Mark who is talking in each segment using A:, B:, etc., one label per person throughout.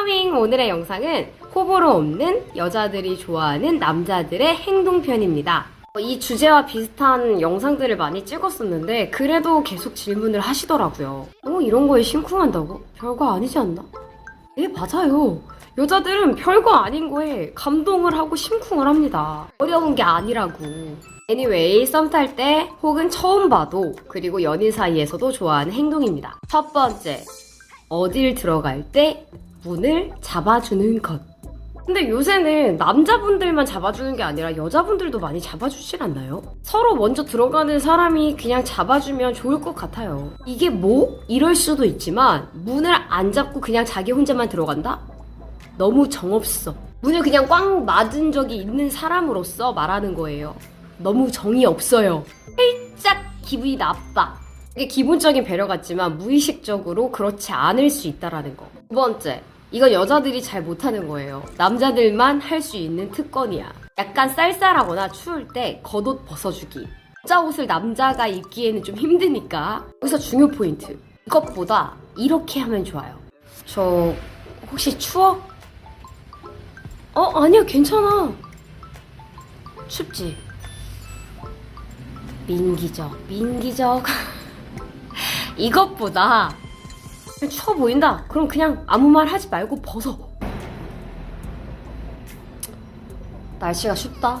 A: 쩌밍 오늘의 영상은 호불호 없는 여자들이 좋아하는 남자들의 행동편입니다. 이 주제와 비슷한 영상들을 많이 찍었었는데 그래도 계속 질문을 하시더라고요. 어 이런 거에 심쿵한다고? 별거 아니지 않나? 네 맞아요. 여자들은 별거 아닌 거에 감동을 하고 심쿵을 합니다. 어려운 게 아니라고. anyway, 썸 탈 때 혹은 처음 봐도 그리고 연인 사이에서도 좋아하는 행동입니다. 첫 번째, 어딜 들어갈 때 문을 잡아주는 것. 근데 요새는 남자분들만 잡아주는 게 아니라 여자분들도 많이 잡아주질 않나요? 서로 먼저 들어가는 사람이 그냥 잡아주면 좋을 것 같아요. 이게 뭐? 이럴 수도 있지만 문을 안 잡고 그냥 자기 혼자만 들어간다? 너무 정없어. 문을 그냥 꽝 맞은 적이 있는 사람으로서 말하는 거예요. 너무 정이 없어요. 살짝 기분이 나빠. 이게 기본적인 배려 같지만 무의식적으로 그렇지 않을 수 있다라는 거. 두 번째, 이건 여자들이 잘 못하는 거예요. 남자들만 할 수 있는 특권이야. 약간 쌀쌀하거나 추울 때 겉옷 벗어주기. 여자 옷을 남자가 입기에는 좀 힘드니까 여기서 중요 포인트. 이것보다 이렇게 하면 좋아요. 저 혹시 추워? 어 아니야 괜찮아. 춥지? 민기적 민기적 이것보다 추워 보인다. 그럼 그냥 아무 말 하지 말고 벗어. 날씨가 춥다.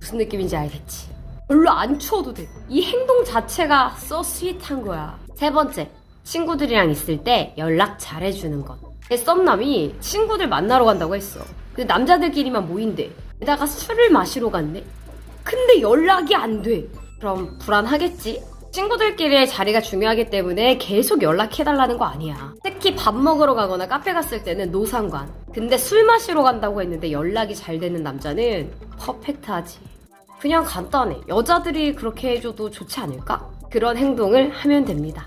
A: 무슨 느낌인지 알겠지? 별로 안 추워도 돼. 이 행동 자체가 써 스윗한 거야. 세 번째, 친구들이랑 있을 때 연락 잘해주는 것. 내 썸남이 친구들 만나러 간다고 했어. 근데 남자들끼리만 모인대. 게다가 술을 마시러 갔네. 근데 연락이 안 돼. 그럼 불안하겠지? 친구들끼리의 자리가 중요하기 때문에 계속 연락해달라는 거 아니야. 특히 밥 먹으러 가거나 카페 갔을 때는 노상관. 근데 술 마시러 간다고 했는데 연락이 잘 되는 남자는 퍼펙트하지. 그냥 간단해. 여자들이 그렇게 해줘도 좋지 않을까? 그런 행동을 하면 됩니다.